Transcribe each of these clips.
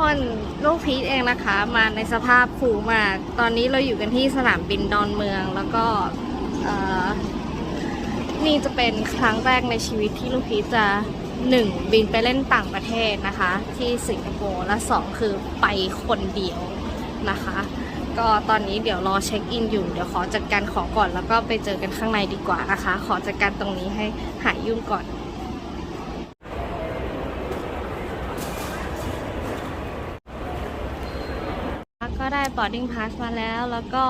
คนลูกพีทเองนะคะ มาในสภาพฟูมาก ตอนนี้เราอยู่กันที่สนามบินดอนเมืองแล้วก็นี่จะเป็นครั้งแรกในชีวิตที่ลูกพีทจะหนึ่งบินไปเล่นต่างประเทศนะคะ ที่สิงคโปร์และสองคือไปคนเดียวนะคะ ก็ตอนนี้เดี๋ยวรอเช็คอินอยู่ เดี๋ยวขอจัดการของก่อนแล้วก็ไปเจอกันข้างในดีกว่านะคะ ขอจัดการตรงนี้ให้หายยุ่งก่อน ก็ ได้ boarding pass มาแล้ว แล้วก็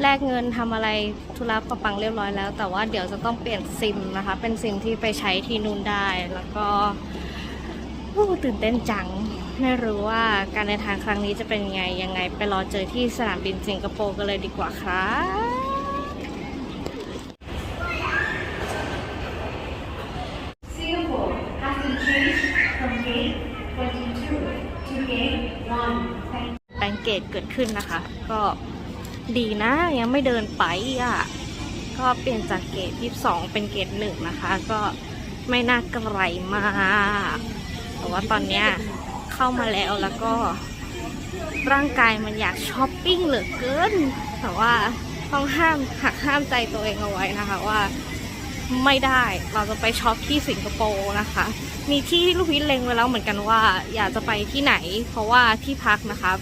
แลกเงินทำอะไรธุระประปังเรียบร้อยแล้ว แต่ว่าเดี๋ยวจะต้องเปลี่ยนซิมนะคะ เป็นซิมที่ไปใช้ที่นู่นได้ แล้วก็ตื่นเต้นจัง ไม่รู้ว่าการเดินทางครั้งนี้จะเป็นไง ยังไงไปรอเจอที่สนามบินสิงคโปร์กันเลยดีกว่าครับ Singapore has been changed from gate 22 to gate 1. เกตเกิดขึ้นนะคะ ก็ดีนะยังไม่เดินไปอะก็เปลี่ยนจากเกต22 เป็นเกตหนึ่งนะคะ ก็ไม่น่าไกลมากแต่ว่าตอนเนี้ยเข้ามาแล้วแล้วก็ ร่างกายมันอยากช้อปปิ้งเหลือเกิน แต่ว่าต้องห้ามหักห้ามใจตัวเองเอาไว้นะคะว่าไม่ได้เราจะไปช็อปที่สิงคโปร์นะคะ มีที่ลูกพิษเล็งไว้แล้วเหมือนกันว่า อยากจะไปที่ไหน เพราะว่าที่พักนะคะ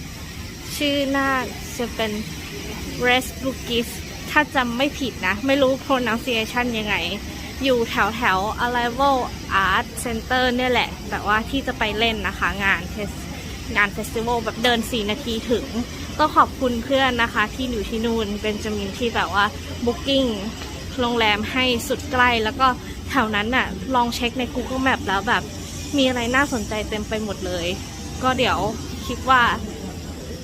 ชื่อน่าจะเป็น r e s b u k i s ถ้าจำไม่ผิดนะ ไม่รู้ pronunciation ยังไง อยู่แถวแถว Arrival Art Center เนี่ยแหละ แต่ว่าที่จะไปเล่นนะคะ งานเทสงานเฟสติวัลแบบเดิน 4 นาทีถึง ก็ขอบคุณเพื่อนนะคะ ที่อยู่ที่นู่นเป็นจมินที่แบบว่า Booking โรงแรมให้สุดใกล้ แล้วก็แถวนั้นน่ะ ลองเช็คใน Google Map แล้วแบบมีอะไรน่าสนใจเต็มไปหมดเลย ก็เดี๋ยวคิดว่า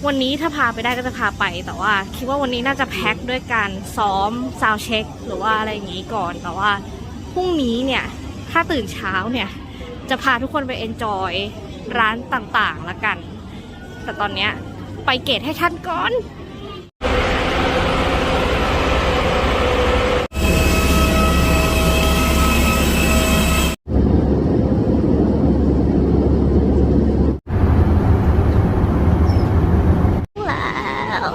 วันนี้ถ้าพาไปได้ก็จะพาไปแต่ว่า คิดว่าวันนี้น่าจะแพ็คด้วยการซ้อมซาวเช็ค หรือว่าอะไรอย่างนี้ก่อน แต่ว่าพรุ่งนี้เนี่ย ถ้าตื่นเช้าเนี่ย จะพาทุกคนไปเอนจอยร้านต่างๆละกัน แต่ตอนเนี้ยไปเกตให้ท่านก่อน แล้ว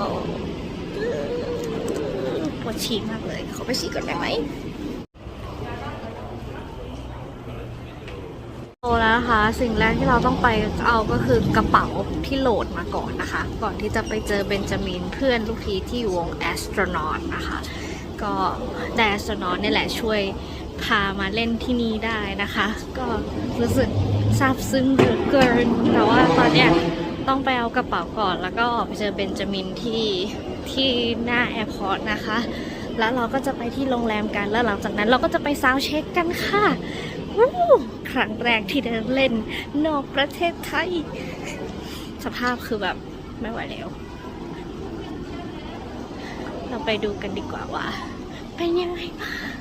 ปวดฉี่มากเลย ขอไปฉี่ก่อนได้ไหมโตแล้วนะคะ สิ่งแรกที่เราต้องไปเอาก็คือกระเป๋าที่โหลดมาก่อนนะคะ ก่อนที่จะไปเจอเบนจามินเพื่อนลูกทีที่อยู่วงแอสโตรนอตนะคะ ก็ได้แอสโตรนอตนี่แหละช่วยพามาเล่นที่นี่ได้นะคะ ก็รู้สึกซาบซึ้งเหลือเกินแต่ว่าตอนเนี้ยต้องไปเอากระเป๋าก่อนแล้วก็ไปเจอเบนจามินที่ที่หน้าแอร์พอร์ตนะคะ แล้วเราก็จะไปที่โรงแรมกันแล้วหลังจากนั้นเราก็จะไปซาวด์เช็คกันค่ะ ครั้งแรกที่ได้เล่นนอกประเทศไทย สภาพคือแบบไม่ไหวแล้ว เราไปดูกันดีกว่าว่าเป็นยังไงบ้าง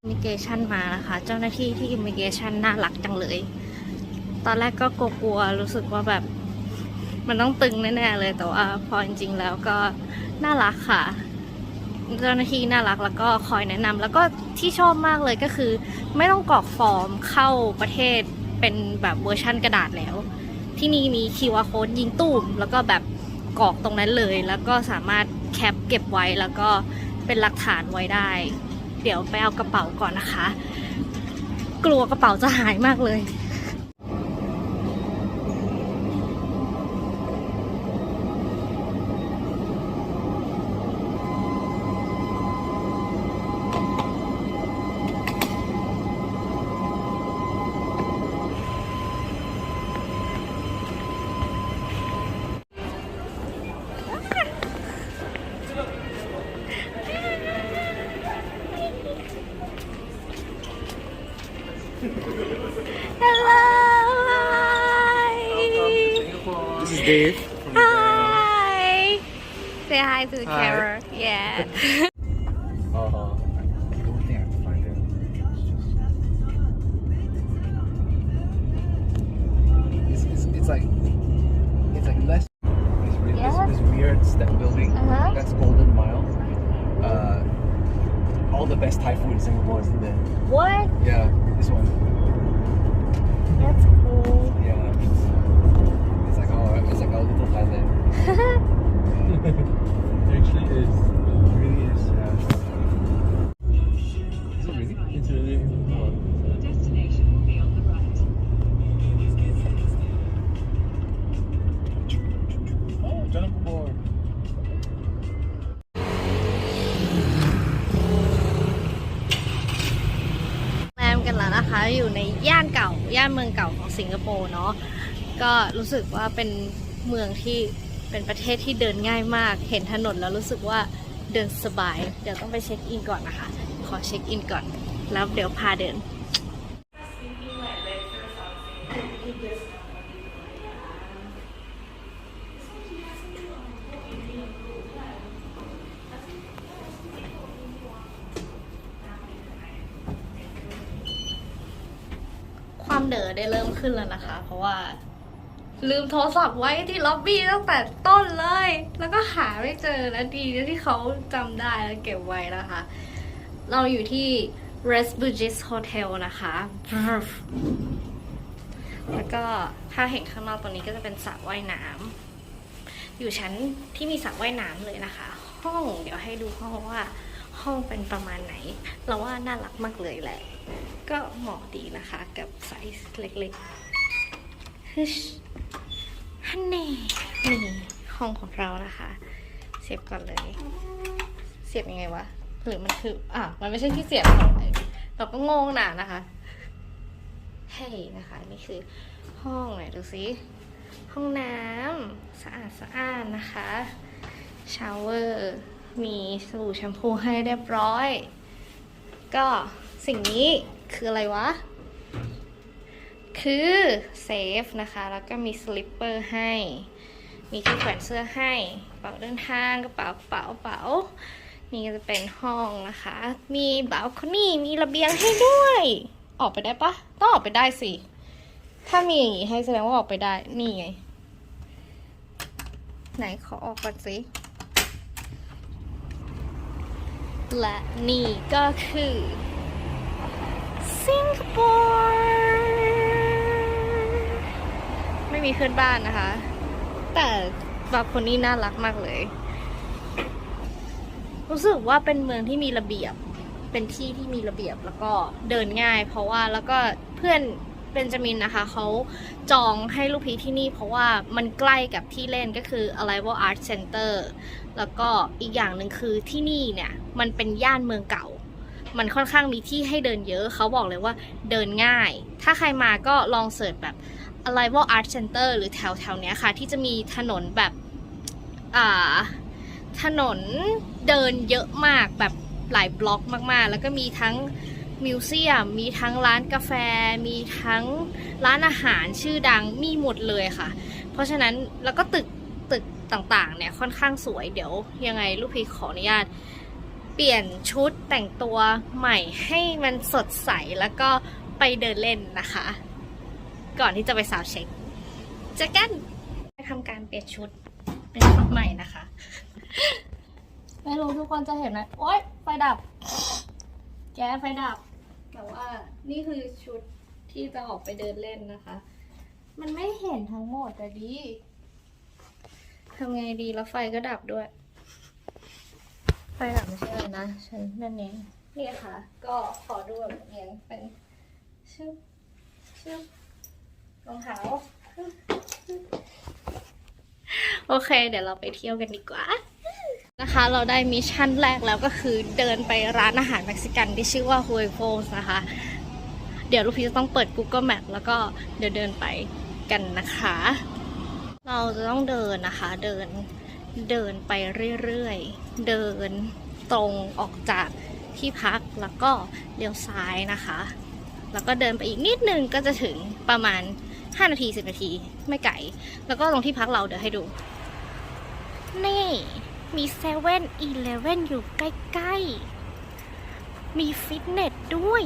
อิมิเกชันมานะคะ เจ้าหน้าที่ที่อิมิเกชันน่ารักจังเลย ตอนแรกก็กลัวๆรู้สึกว่าแบบ มันต้องตึงแน่ๆเลยแต่ว่าพอจริงๆแล้วก็น่ารักค่ะเจ้าหน้าที่น่ารักแล้วก็คอยแนะนำแล้วก็ที่ชอบมากเลยก็คือ ไม่ต้องกรอกฟอร์มเข้าประเทศเป็นแบบเวอร์ชั่นกระดาษแล้ว ที่นี่มี QR code ยิงตู้มแล้วก็แบบกรอกตรงนั้นเลย แล้วก็สามารถแคปเก็บไว้แล้วก็เป็นหลักฐานไว้ได้ เดี๋ยวไปเอากระเป๋าก่อนนะคะ กลัวกระเป๋าจะหายมากเลย Hello hi This is Dave. From hi say hi to the Hi. camera yeah Uh, I don't think I can find it. It's, it's, it's like it's like less. This weird step building. Uh-huh. That's Golden Mile. Uh, all the best Thai food in Singapore is in there. what Yeah, this one. อยู่ในย่านเก่า ย่านเมืองเก่าของสิงคโปร์เนาะก็รู้สึกว่าเป็นเมืองที่เป็นประเทศที่เดินง่ายมาก เห็นถนนแล้วรู้สึกว่าเดินสบาย เดี๋ยวต้องไปเช็คอินก่อนนะคะ ขอเช็คอินก่อน แล้วเดี๋ยวพาเดิน ความเด๋อได้เริ่ม ขึ้นแล้วนะคะ เพราะว่าลืมโทรศัพท์ไว้ที่ล็อบบี้ตั้งแต่ต้นเลย แล้วก็หาไม่เจอแล้วดีนะที่เขาจำได้แล้วเก็บไว้นะคะ เราอยู่ที่ Res b u g i s Hotel นะคะ แล้วก็ถ้าเห็นข้างนอกตรงนี้ก็จะเป็นสระว่ายน้ำอยู่ชั้นที่มีสระว่ายน้ำเลยนะคะ ห้องเดี๋ยวให้ดูห้องว่าห้องเป็นประมาณไหน เราว่าน่ารักมากเลยแหละ ก็เหมาะดีนะคะกับไซส์เล็กๆฮึชฮันเน่นี่ห้องของเรานะคะ เสียบก่อนเลย เสียบยังไงวะ หรือมันคือ อะ มันไม่ใช่ที่เสียบของเราก็งงหนานะคะเฮ้ยนะคะ นี่คือห้องไหนดูสิห้องน้ำสะอาดสะอาดนะคะชาวเวอร์มีสบู่แชมพูให้เรียบร้อย ก็สิ่งนี้ คืออะไรวะ คือเซฟนะคะ แล้วก็มีสลิปเปอร์ให้ มีที่แขวนเสื้อให้กระเป๋าเดินทางกระเป๋ากระเป๋ากระเป๋านี่ก็จะเป็นห้องนะคะ มีบาลคอนี่ มีระเบียงให้ด้วย ออกไปได้ปะต้องออกไปได้สิ ถ้ามีอย่างนี้ให้แสดงว่าออกไปได้ นี่ไง ไหนขอออกก่อนสิ และนี่ก็คือ สิงคโปร์ไม่มีเพื่อนบ้านนะคะ แต่บาคนนี่น่ารักมากเลย รู้สึกว่าเป็นเมืองที่มีระเบียบ เป็นที่ที่มีระเบียบแล้วก็เดินง่าย เพราะว่าแล้วก็เพื่อนเบนจามินนะคะเขาจองให้ลูกพีที่นี่เพราะว่ามันใกล้กับที่เล่นก็คือ Arrival Art Center แล้วก็อีกอย่างหนึ่งคือที่นี่เนี่ย มันเป็นย่านเมืองเก่า มันค่อนข้างมีที่ให้เดินเยอะ เขาบอกเลยว่าเดินง่าย ถ้าใครมาก็ลองเสิร์ชแบบ Arrival Art Center หรือแถวแถวเนี้ยค่ะ ที่จะมีถนนแบบอ่าถนนเดินเยอะมากแบบหลายบล็อกมากๆ แล้วก็มีทั้งมิวเซียม มีทั้งร้านกาแฟ มีทั้งร้านอาหารชื่อดัง มีหมดเลยค่ะ เพราะฉะนั้นแล้วก็ตึกตึกต่างๆเนี่ยค่อนข้างสวย เดี๋ยวยังไงลูกพีขออนุญาต เปลี่ยนชุดแต่งตัวใหม่ให้มันสดใสแล้วก็ไปเดินเล่นนะคะ ก่อนที่จะไปสาวเช็คเจอกันไปทำการเปลี่ยนชุดเป็นชุดใหม่นะคะ ไม่รู้ทุกคนจะเห็นไหมโอ๊ยไฟดับ แก๊สไฟดับ แต่ว่านี่คือชุดที่จะออกไปเดินเล่นนะคะ มันไม่เห็นทั้งหมดแต่ดีทำไงดีแล้วไฟก็ดับด้วย ไฟดับไม่ใช่อะไรนะฉันนั่นเองนี่ค่ะ ก็ขอดูแบบเอียงเป็นชึบชึบรองเท้าโอเค เดี๋ยวเราไปเที่ยวกันดีกว่า นะคะ เราได้มิชชั่นแรกแล้วก็คือเดินไปร้านอาหารเม็กซิกันที่ชื่อว่า h u e f o s นะคะ เดี๋ยวลูกพี่จะต้องเปิด Google Map แล้วก็เดี๋ยวเดินไปกันนะคะ เราจะต้องเดินนะคะ เดิน เดินไปเรื่อยๆ เดินตรงออกจากที่พักแล้วก็เลี้ยวซ้ายนะคะ แล้วก็เดินไปอีกนิดนึงก็จะถึงประมาณ 5 นาที 10 นาทีไม่ไกลแล้วก็ตรงที่พักเราเดี๋ยวให้ดู นี่มีเซเว่นอีเลเว่นอยู่ใกล้ๆ มีฟิตเนสด้วย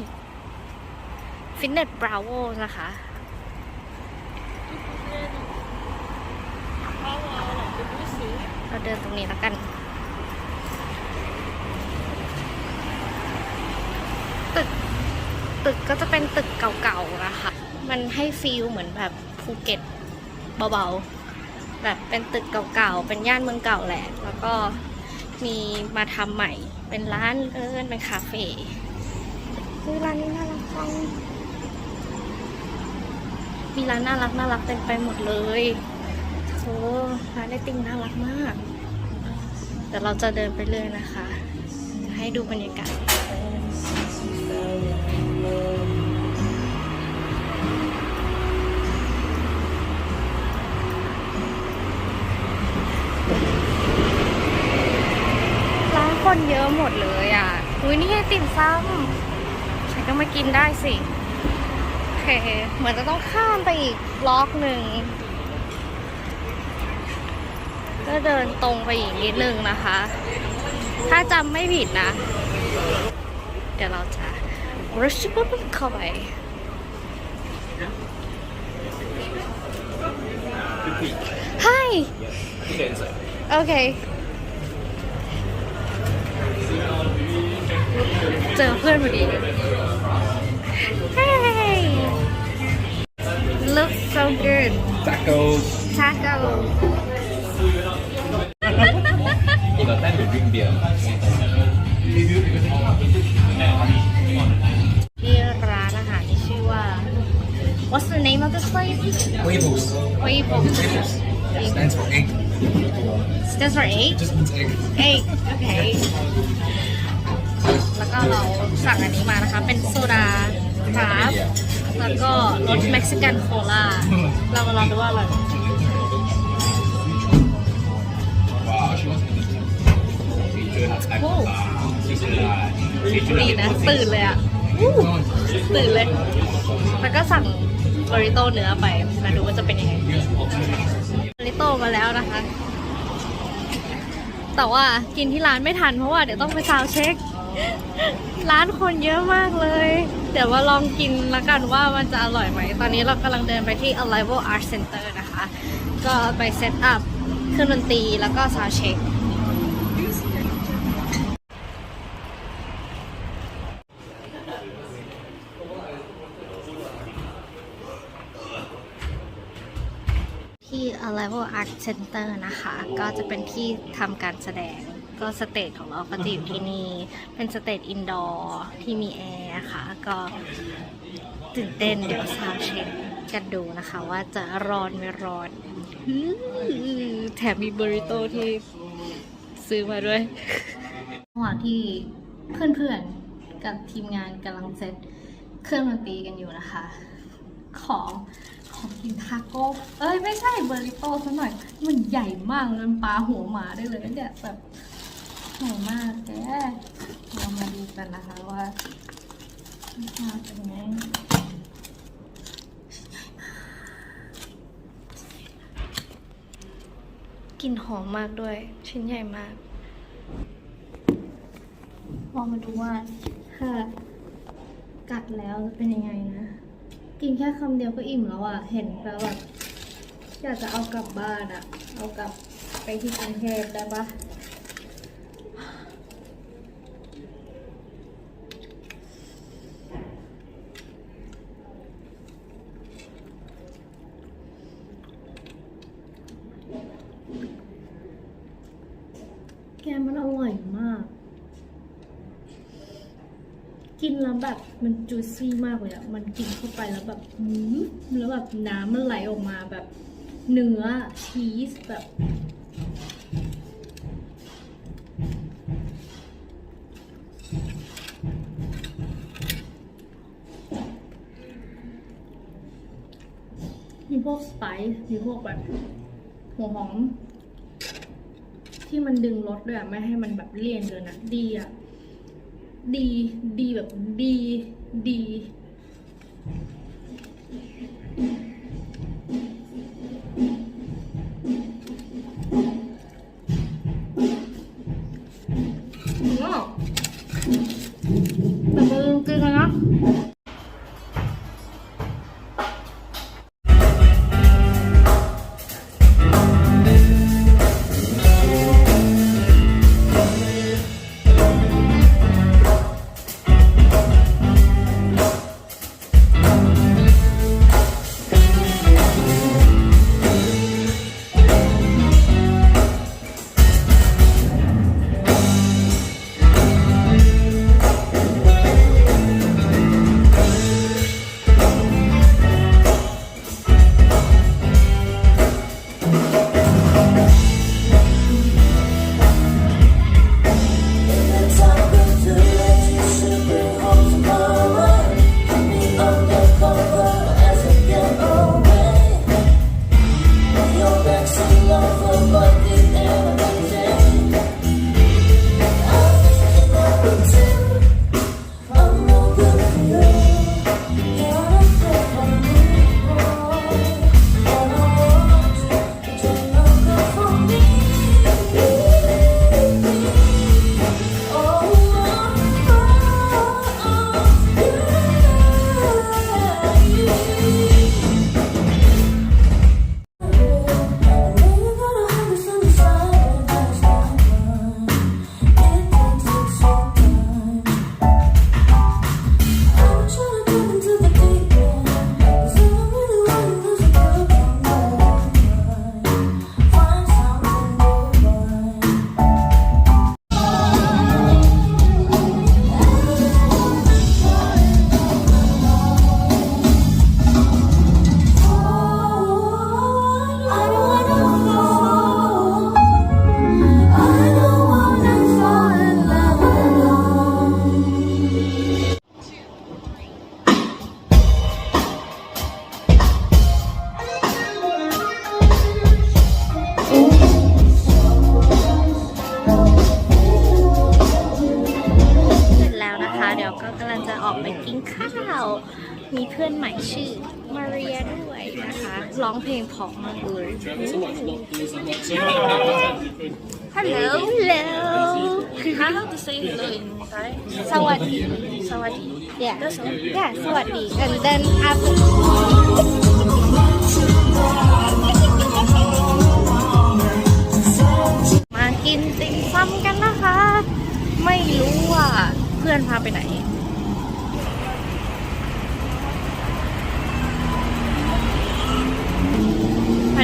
ฟิตเนสบราโวนะคะ เราเดินตรงนี้แล้วกัน ตึก ตึกก็จะเป็นตึกเก่าๆนะคะ มันให้ฟีลเหมือนแบบภูเก็ตเบาๆ แบบเป็นตึกเก่าๆ เป็นย่านเมืองเก่าแหละ แล้วก็มีมาทำใหม่ เป็นร้านเอินเป็นคาเฟ่คือร้านนี้น่ารักจังมีร้านน่ารักน่ารักเต็มไปหมดเลย อร้านไอติมน่ารักมากเดี๋ยวเราจะเดินไปเรื่อยนะคะ ให้ดูบรรยากาศร้านคนเยอะหมดเลยอะ อุ้ยนี่ไอติมซ้ำฉันก็มากินได้สิ โอเค เหมือนจะต้องข้ามไปอีกล็อกหนึ่ง ก็เดินตรงไปอีกนิดนึงนะคะ ถ้าจำไม่ผิดนะ เดี๋ยวเราจะรุชปุ๊บเข้าไป Hi โอเค เจอเพื่อนพอดี Hey looks so good Tacos. taco Huevos. Stands for egg. Stands for eight? Just means egg. Eight. Okay. แล้วก็เราสั่งอันนี้มานะคะ เป็นโซดาคราฟแล้วก็รสเม็กซิกันโคลาเรามาลองดูว่าอร่อยไหม哇，哦ดีนะ ตื่นเลยอะอู้ตื่นเลย แล้วก็สั่ง บริโต้เนื้อไปมาดูว่าจะเป็นยังไงบริโต้มาแล้วนะคะ แต่ว่ากินที่ร้านไม่ทันเพราะว่าเดี๋ยวต้องไปซาวเช็ค ร้านคนเยอะมากเลย เดี๋ยวมาลองกินแล้วกันว่ามันจะอร่อยไหม ตอนนี้เรากำลังเดินไปที่ Arrival Art Center นะคะ ก็ไปเซตอัพเครื่องดนตรีแล้วก็ซาวเช็ค ที่ Arrival Art Center นะคะ ก็จะเป็นที่ทำการแสดง ก็สเตจของเราก็จะอยู่ที่นี่ เป็นสเตจอินดอร์ที่มีแอร์ค่ะ ก็ตื่นเต้นเดี๋ยวซาวเช็คกันดูนะคะว่าจะร้อนไม่ร้อน แถมมีบริโตที่ซื้อมาด้วยระหว่างที่เพื่อนๆกับทีมงานกำลังเซตเครื่องดนตรีกันอยู่นะคะ ของ ของกินทาโก้ เอ้ยไม่ใช่เบอริโต้ซะหน่อย มันใหญ่มากมันปลาหัวหมาได้เลยนะเนี่ยแบบใหญ่มากแกเรามาดูกันนะคะว่าหน้าเป็นไงกลิ่นหอมมากด้วย ชิ้นใหญ่มากลองมาดูว่าถ้ากัดแล้วจะเป็นยังไงนะ กินแค่คำเดียวก็อิ่มแล้วอะ เห็นแล้วแบบอยากจะเอากลับบ้านอะ เอากลับไปที่กรุงเทพได้ปะแกมันอร่อยมาก กินแล้วแบบมันจูซี่มากเลยอะมันกินเข้าไปแล้วแบบหืมแล้วแบบน้ำมันไหลออกมาแบบเนื้อชีสแบบมีพวกสไปซ์มีพวกแบบหัวหอม ที่มันดึงรสด้วยอะไม่ให้มันแบบเลี่ยนเกินอะดีอะ ดี ดีแบบดี ดี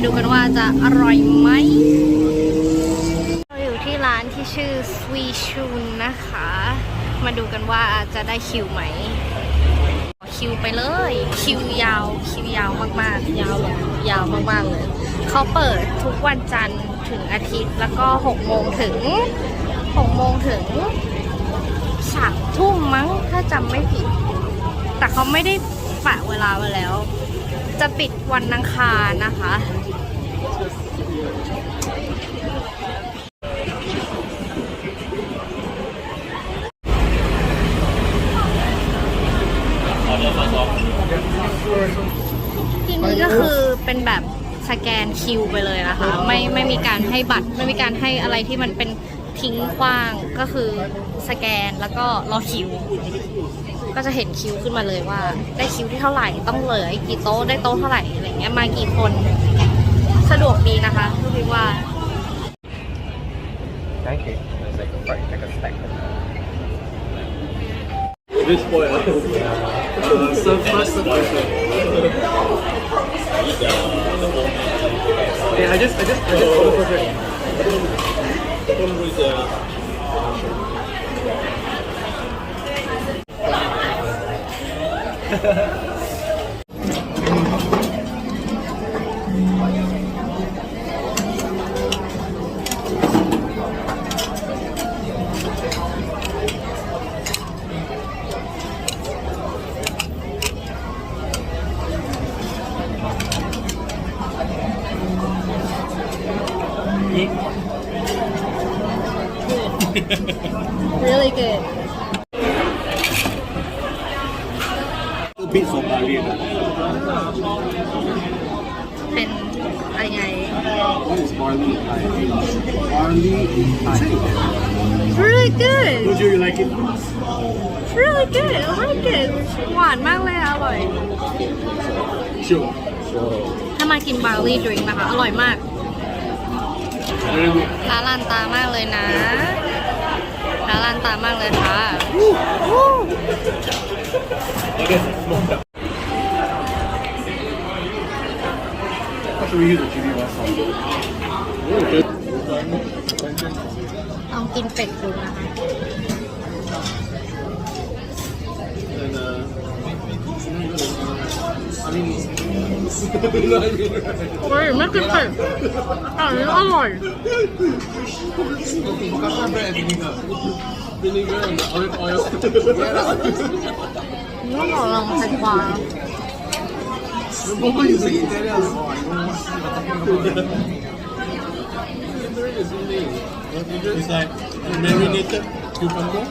ดูกันว่าจะอร่อยไหมเราอยู่ที่ร้านที่ชื่อ Sweet Chun นะคะ มาดูกันว่าจะได้คิวไหม คิวไปเลย คิวยาว คิวยาวมากๆ ยาวแบบยาวมากๆเลย เขาเปิดทุกวันจันทร์ถึงอาทิตย์ แล้วก็6โมงถึง6โมงถึงสามทุ่มมั้งถ้าจำไม่ผิด แต่เขาไม่ได้ฝากเวลาไว้แล้ว จะปิดวันอังคารนะคะ ที่นี่ก็คือ เป็นแบบสแกนคิวไปเลยนะคะ ไม่ไม่มีการให้บัตร ไม่มีการให้อะไรที่มันเป็นทิ้งขว้างก็คือสแกนแล้วก็รอคิว ก็จะเห็นคิวขึ้นมาเลยว่า ได้คิวที่เท่าไหร่ต้องเหลืออีกกี่โต๊ะได้โต๊ะเท่าไหร่อะไรเงี้ยมากี่คนสะดวกดีนะคะพี่ว่า Pancake. It's like a fry, like a stack. This boy, uh, serve first, serve first. Yeah, I just, I just, I just order first, right? One really good a bit of barley. เป็นอะไรไง What is barley in Thai? Barley in Thai. really good Don't you like it? really good I like it หวานมากเลยอะอร่อย Sure. ถ้ามากินบาร์ลี่ดริงนะคะ อร่อยมาก Very good. ร้านลานตามากเลยนะ นะคะลานตามากเลยค่ะ！ลองกินเป็ดดูนะคะอั，นนี้。 What I mean? เฮ้ยไม่กินเป็ดอันนี้อร่อย Pasta bread and vinegar. Vinegar and the olive oil. นี่ก็ลองแตงกวา The moment you say Italian, oh, I know what you're talking about. It's like marinated cucumber.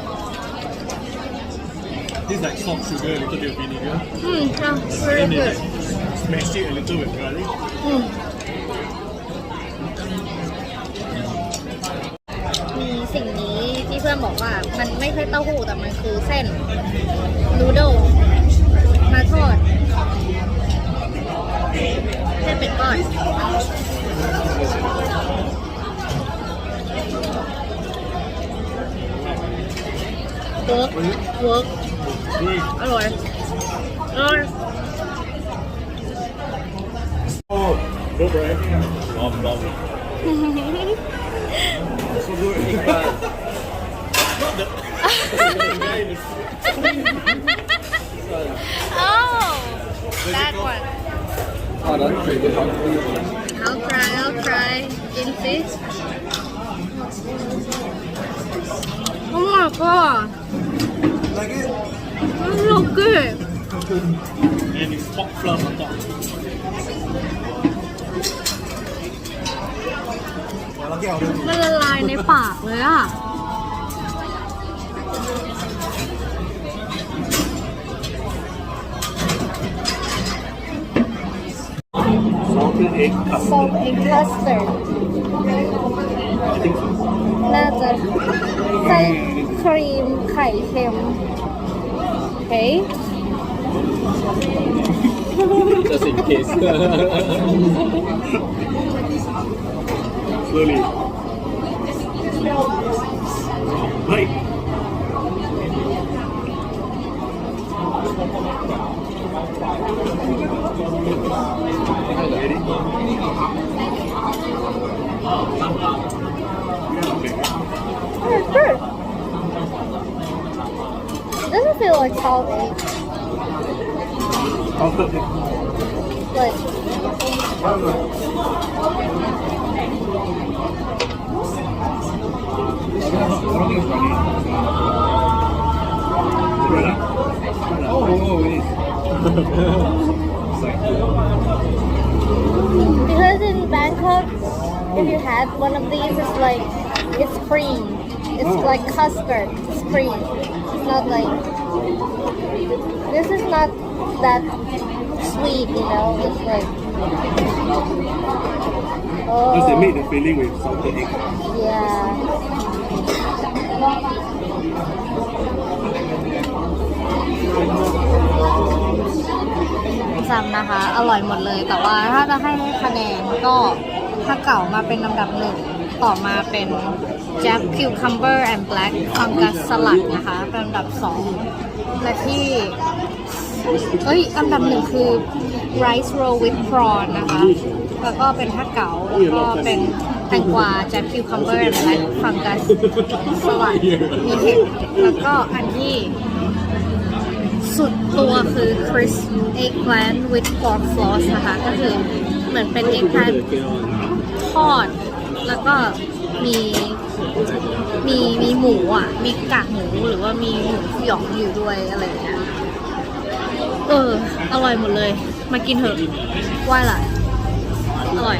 This is like salt, sugar, a little bit of vinegar. อืมค่ะ very And good then smash it a little with garlic. อืมมีสิ่งนี้ที่เพื่อนบอกว่ามันไม่ใช่เต้าหู้แต่มันคือเส้นนูโดลมาทอดเส้นเป็นก้อนเวิร์กเวิร์ก Mm. อร่อยอร่อย good. Not oh that one Oh, that's pretty good. I'll try I'll try in this oh my god Like it? It's so good And it's pork floss on top. ล้แก้วมันละลายในปากเลยอะ salted egg custard. Salt น่าจะใส่ครีมไข่เค็มโอเค Just in เคส Slowly. Right. Ready? Oh, good. Doesn't feel like salt egg. Salted egg. Because in Bangkok, if you have one of these, it's like, it's cream. It's Oh. like custard. It's cream. It's not like, this is not that sweet, you know? It's like, Because they made the filling with salted egg. yeah. จำนะคะ อร่อยหมดเลย แต่ว่าถ้าจะให้คะแนนก็ถ้าเก่ามาเป็นลำดับหนึ่ง ต่อมาเป็น Jack Cucumber and Black Fungus Salad นะคะเป็นลำดับสองและที่ เอ้ย อันดับหนึ่งคือ Rice Roll with Prawn นะคะ แล้วก็เป็นถ้าเก๋าแล้วก็เป็นแตงกวา Jack Cucumber and Black Fungus Salad มีเห็ดแล้วก็อันที่สุดตัวคือ crisp eggplant with pork floss นะคะ ก็คือเหมือนเป็น eggplant ทอด แล้วก็มีมีมีหมูอะ มีกากหมูหรือว่ามีหมูหยองอยู่ด้วยอะไรอย่างเงี้ย เออ อร่อยหมดเลย มากินเถอะว่าล่ะอร่อย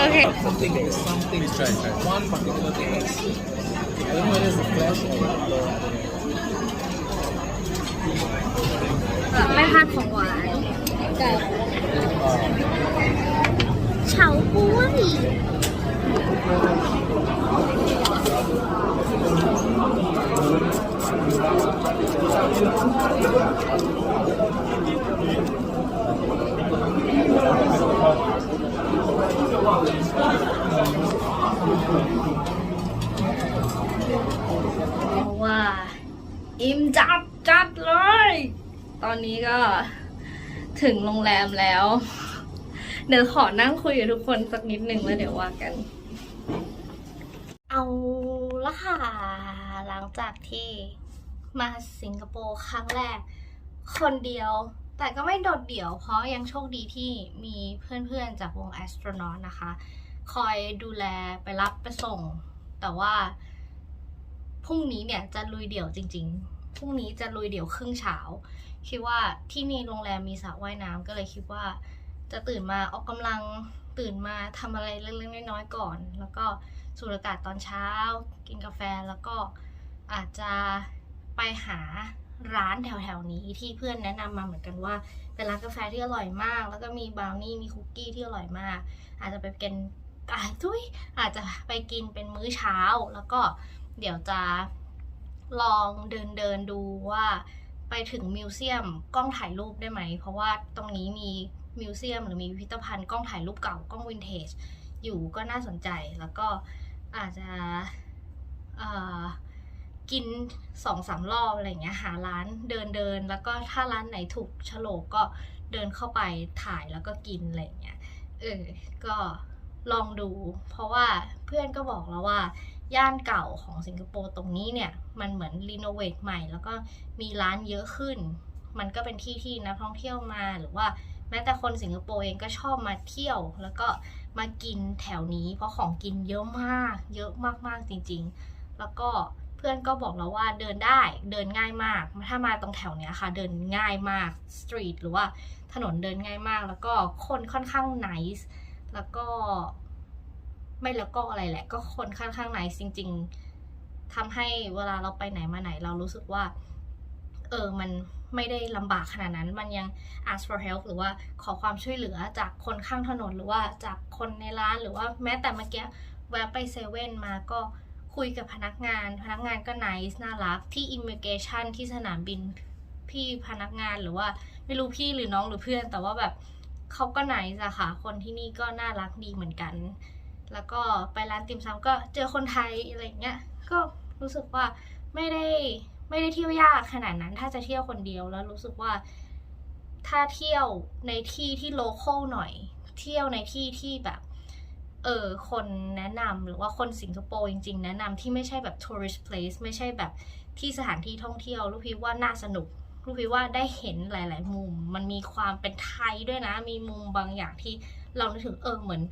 โอเค Something, something is try, try. One particular thing is, I don't know whether it's the flesh or the other. ไม่พลาดของหวานกับเฉาก๊วย ว่า อิ่มจัดจัดเลย ตอนนี้ก็ถึงโรงแรมแล้ว เดี๋ยวขอนั่งคุยกับทุกคนสักนิดหนึ่งแล้วเดี๋ยวว่ากัน เอา ละค่ะ หลังจากที่มาสิงคโปร์ครั้งแรก คนเดียว แต่ก็ไม่โดดเดี่ยว เพราะยังโชคดีที่มีเพื่อนๆ จากวง a s t r o n a u t นะคะ คอยดูแลไปรับไปส่ง แต่ว่าพรุ่งนี้เนี่ยจะลุยเดี่ยวจริงๆ พรุ่งนี้จะลุยเดี่ยวครึ่งเช้า คิดว่าที่นี่โรงแรมมีสระว่ายน้ำก็เลยคิดว่าจะตื่นมาออกกำลังตื่นมาทำอะไรเล็กๆน้อยๆก่อน แล้วก็สูดอากาศตอนเช้า กินกาแฟแล้วก็อาจจะไปหาร้านแถวๆนี้ที่เพื่อนแนะนำมาเหมือนกันว่า เป็นร้านกาแฟที่อร่อยมาก แล้วก็มีบราวนี่มีคุกกี้ที่อร่อยมาก อาจจะไปกินอาทุยอาจจะไปกินเป็นมื้อเช้า แล้วก็เดี๋ยวจะลองเดินเดินดูว่าไปถึงมิวเซียมกล้องถ่ายรูปได้ไหม เพราะว่าตรงนี้มีมิวเซียมหรือมีพิพิธภัณฑ์กล้องถ่ายรูปเก่ากล้องวินเทจอยู่ก็น่าสนใจแล้วก็อาจจะ กินสองสามรอบอะไรเงี้ยหาร้านเดินเดินแล้วก็ถ้าร้านไหนถูกโฉลกก็เดินเข้าไปถ่ายแล้วก็กินอะไรเงี้ยเออก็ลองดู เพราะว่าเพื่อนก็บอกแล้วว่า ย่านเก่าของสิงคโปร์ตรงนี้เนี่ย มันเหมือนรีโนเวทใหม่ แล้วก็มีร้านเยอะขึ้น มันก็เป็นที่ที่นักท่องเที่ยวมาหรือว่าแม้แต่คนสิงคโปร์เองก็ชอบมาเที่ยว แล้วก็มากินแถวนี้ เพราะของกินเยอะมาก เยอะมากๆจริง ๆ แล้วก็เพื่อนก็บอกแล้วว่าเดินได้เดินง่ายมาก ถ้ามาตรงแถวเนี้ยค่ะ เดินง่ายมากสตรีทหรือว่าถนนเดินง่ายมาก แล้วก็คนค่อนข้างไนส์แล้วก็ไม่แล้วก็อะไรแหละ ก็คนค่อนข้างไนส์จริง ๆทำให้เวลาเราไปไหนมาไหนเรารู้สึกว่า เออมันไม่ได้ลำบากขนาดนั้น มันยัง ask for help หรือว่าขอความช่วยเหลือจากคนข้างถนน หรือว่าจากคนในร้าน หรือว่าแม้แต่เมื่อกี้แวะไปเซเว่นมาก็ คุยกับพนักงาน พนักงานก็ nice น่ารัก ที่ immigration ที่สนามบินพี่พนักงานหรือว่าไม่รู้พี่หรือน้องหรือเพื่อน แต่ว่าแบบเขาก็ nice อะค่ะ คนที่นี่ก็น่ารักดีเหมือนกัน แล้วก็ไปร้านติ่มซำก็เจอคนไทยอะไรเงี้ย ก็รู้สึกว่าไม่ได้ไม่ได้เที่ยวยากขนาดนั้น ถ้าจะเที่ยวคนเดียวแล้วรู้สึกว่าถ้าเที่ยวในที่ที่โลเคอลหน่อย เที่ยวในที่ที่แบบ เออคนแนะนำหรือว่าคนสิงคโปร์จริง ๆ แนะนำที่ไม่ใช่แบบ tourist place ไม่ใช่แบบที่สถานที่ท่องเที่ยว ลูกพี่ว่าน่าสนุก ลูกพี่ว่าได้เห็นหลาย ๆ มุม มันมีความเป็นไทยด้วยนะ มีมุมบางอย่างที่เรานึกถึงเออเหมือน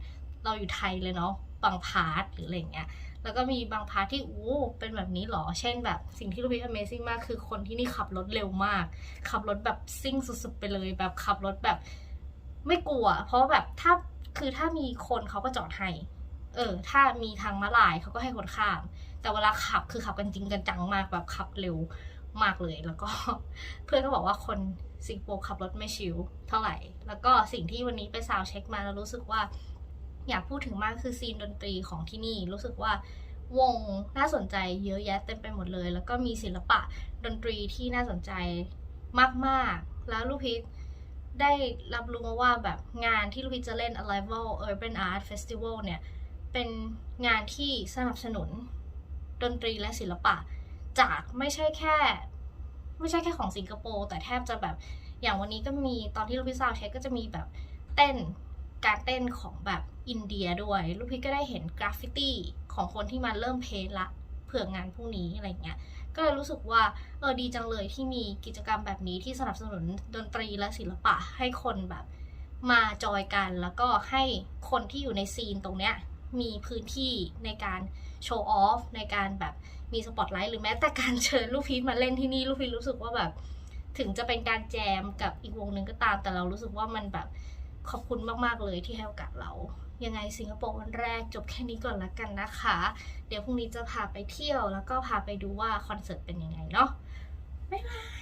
เราอยู่ไทยเลยเนาะบางพาร์ทหรืออะไรเงี้ยแล้วก็มีบางพาร์ทที่โอ้เป็นแบบนี้หรอ เช่นแบบสิ่งที่ลูกพี่ Amazing มากคือคนที่นี่ขับรถเร็วมาก ขับรถแบบซิ่งสุดๆไปเลย แบบขับรถแบบไม่กลัว เพราะแบบถ้า คือถ้ามีคนเขาก็จอดให้ เออ ถ้ามีทางมาลายเขาก็ให้คนข้าม แต่เวลาขับคือขับกันจริงกันจังมากแบบขับเร็วมากเลย แล้วก็เพื่อนก็บอกว่าคนสิงคโปร์ขับรถไม่ชิลเท่าไหร่ แล้วก็สิ่งที่วันนี้ไปซาวเช็คมาแล้วรู้สึกว่า อยากพูดถึงมากคือซีนดนตรีของที่นี่ รู้สึกว่าวงน่าสนใจเยอะแยะเต็มไปหมดเลย แล้วก็มีศิลปะดนตรีที่น่าสนใจมาก ๆ แล้วลูกพิษ ได้รับรู้มาว่าแบบงานที่ลูกพิษจะเล่น Arrival Urban Art Festival เนี่ย เป็นงานที่สนับสนุนดนตรีและศิลปะ จากไม่ใช่แค่ ไม่ใช่แค่ของสิงคโปร์แต่แทบจะแบบอย่างวันนี้ก็มีตอนที่ลูกพิซซาวเช็คก็จะมีแบบเต้นการเต้นของแบบอินเดียด้วย ลูกพิซก็ได้เห็นกราฟฟิตี้ของคนที่มาเริ่มเพลละเผื่องานพรุ่งนี้อะไรเงี้ย ก็เลยรู้สึกว่าเออดีจังเลยที่มีกิจกรรมแบบนี้ที่สนับสนุนดนตรีและศิลปะให้คนแบบมาจอยกัน แล้วก็ให้คนที่อยู่ในซีนตรงเนี้ยมีพื้นที่ในการโชว์ออฟในการแบบมีสปอตไลท์หรือแม้แต่การเชิญลูกพีทมาเล่นที่นี่ลูกพีทรู้สึกว่าแบบ ถึงจะเป็นการแจมกับอีกวงหนึ่งก็ตาม แต่เรารู้สึกว่ามันแบบขอบคุณมาก ๆ เลยที่ให้โอกาสเรา ยังไงสิงคโปร์วันแรกจบแค่นี้ก่อนละกันนะคะ เดี๋ยวพรุ่งนี้จะพาไปเที่ยวแล้วก็พาไปดูว่าคอนเสิร์ตเป็นยังไงเนาะบ๊ายบาย